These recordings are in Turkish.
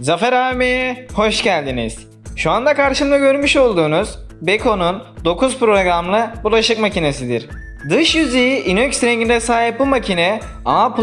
Zafer abi, hoş geldiniz. Şu anda karşımda görmüş olduğunuz Beko'nun 9 programlı bulaşık makinesidir. Dış yüzeyi inox rengine sahip bu makine A+++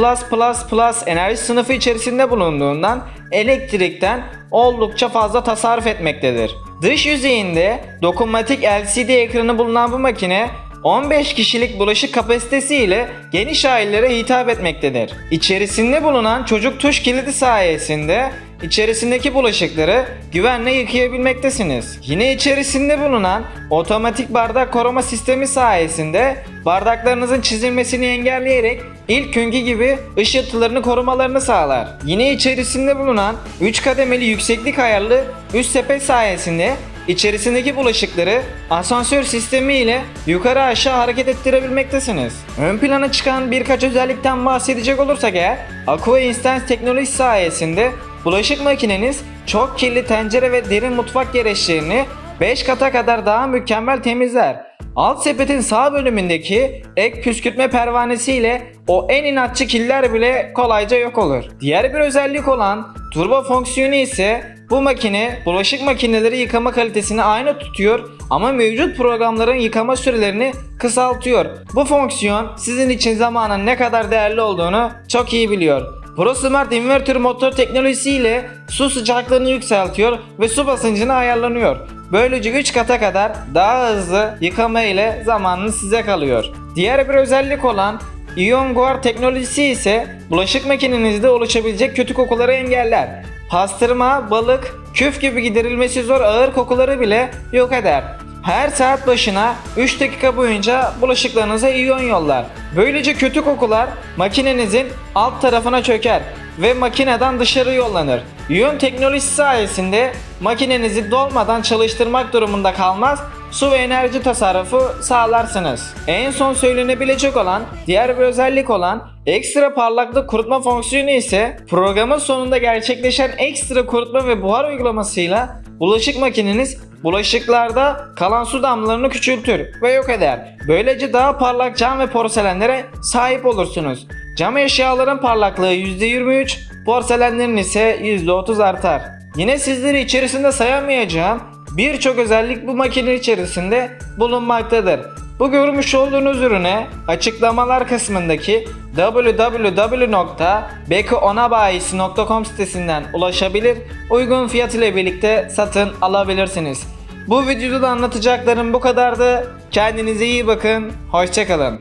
enerji sınıfı içerisinde bulunduğundan elektrikten oldukça fazla tasarruf etmektedir. Dış yüzeyinde dokunmatik LCD ekranı bulunan bu makine 15 kişilik bulaşık kapasitesi ile geniş ailelere hitap etmektedir. İçerisinde bulunan çocuk tuş kilidi sayesinde içerisindeki bulaşıkları güvenle yıkayabilmektesiniz. Yine içerisinde bulunan otomatik bardak koruma sistemi sayesinde bardaklarınızın çizilmesini engelleyerek ilk günkü gibi ışıltılarını korumalarını sağlar. Yine içerisinde bulunan 3 kademeli yükseklik ayarlı üst sepet sayesinde İçerisindeki bulaşıkları asansör sistemi ile yukarı aşağı hareket ettirebilmektesiniz. Ön plana çıkan birkaç özellikten bahsedecek olursak eğer Aqua Instant teknolojisi sayesinde bulaşık makineniz çok kirli tencere ve derin mutfak gereçlerini 5 kata kadar daha mükemmel temizler. Alt sepetin sağ bölümündeki ek püskürtme pervanesi ile o en inatçı killer bile kolayca yok olur. Diğer bir özellik olan turbo fonksiyonu ise bu makine bulaşık makineleri yıkama kalitesini aynı tutuyor ama mevcut programların yıkama sürelerini kısaltıyor. Bu fonksiyon sizin için zamanın ne kadar değerli olduğunu çok iyi biliyor. ProSmart inverter motor teknolojisiyle su sıcaklığını yükseltiyor ve su basıncını ayarlanıyor. Böylece 3 kata kadar daha hızlı yıkama ile zamanınız size kalıyor. Diğer bir özellik olan Ion Guard teknolojisi ise bulaşık makinenizde oluşabilecek kötü kokuları engeller. Pastırma, balık, küf gibi giderilmesi zor ağır kokuları bile yok eder. Her saat başına 3 dakika boyunca bulaşıklarınıza iyon yollar. Böylece kötü kokular makinenizin alt tarafına çöker ve makineden dışarı yollanır. İyon teknolojisi sayesinde makinenizi dolmadan çalıştırmak durumunda kalmaz, su ve enerji tasarrufu sağlarsınız. En son söylenebilecek olan diğer bir özellik olan ekstra parlaklık kurutma fonksiyonu ise programın sonunda gerçekleşen ekstra kurutma ve buhar uygulamasıyla bulaşık makineniz bulaşıklarda kalan su damlalarını küçültür ve yok eder. Böylece daha parlak cam ve porselenlere sahip olursunuz. Cam eşyaların parlaklığı %23, porselenlerin ise %30 artar. Yine sizleri içerisinde sayamayacağım birçok özellik bu makine içerisinde bulunmaktadır. Bu görmüş olduğunuz ürüne açıklamalar kısmındaki www.bekonabayisi.com sitesinden ulaşabilir, uygun fiyat ile birlikte satın alabilirsiniz. Bu videoda da anlatacaklarım bu kadardı. Kendinize iyi bakın, hoşçakalın.